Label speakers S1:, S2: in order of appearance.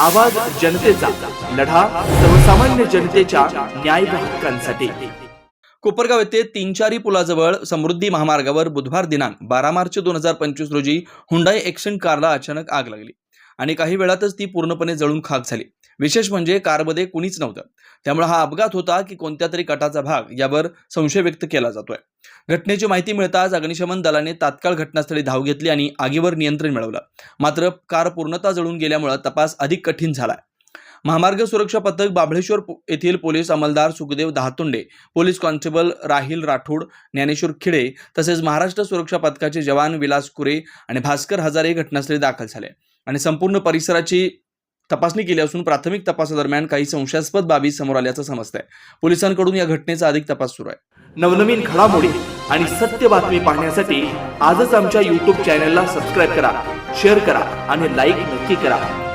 S1: आवाज जनतेचा लढा सर्वसामान्य जनतेच्या न्याय हक्कांसाठी.
S2: कोपरगाव येथे तीनचारी पुलाजवळ समृद्धी महामार्गावर बुधवार दिनांक बारा मार्च दोन हजार पंचवीस रोजी हुंडाई एक्शन कारला अचानक आग लागली आणि काही वेळातच ती पूर्णपणे जळून खाक झाली. विशेष म्हणजे कारमध्ये कुणीच नव्हतं. त्यामुळे हा अपघात होता की कोणत्या तरी गटाचा भाग यावर संशय व्यक्त केला जातोय. घटनेची माहिती मिळताच अग्निशमन दलाने तात्काळ घटनास्थळी धाव घेतली आणि आगीवर नियंत्रण मिळवलं. मात्र कार पूर्णता जळून गेल्यामुळे तपास अधिक कठीण झालाय. महामार्ग सुरक्षा पथक बाबळेश्वर येथील पोलीस अंमलदार सुखदेव दहातोंडे पोलीस कॉन्स्टेबल राहिल राठोड ज्ञानेश्वर खिडे तसेच महाराष्ट्र सुरक्षा पथकाचे जवान विलास कुरे आणि भास्कर हजारे घटनास्थळी दाखल झाले आणि संपूर्ण परिसराची तपासणी केली असून प्राथमिक तपासादरम्यान काही संशयास्पद बाबी समोर आल्याचं समजतंय. पोलिसांकडून या घटनेचा अधिक तपास सुरू आहे.
S1: नवनवीन घडामोडी आणि सत्य बातमी पाहण्यासाठी आजच आमच्या यूट्यूब चॅनलला सबस्क्राईब करा शेअर करा आणि लाईक नक्की करा.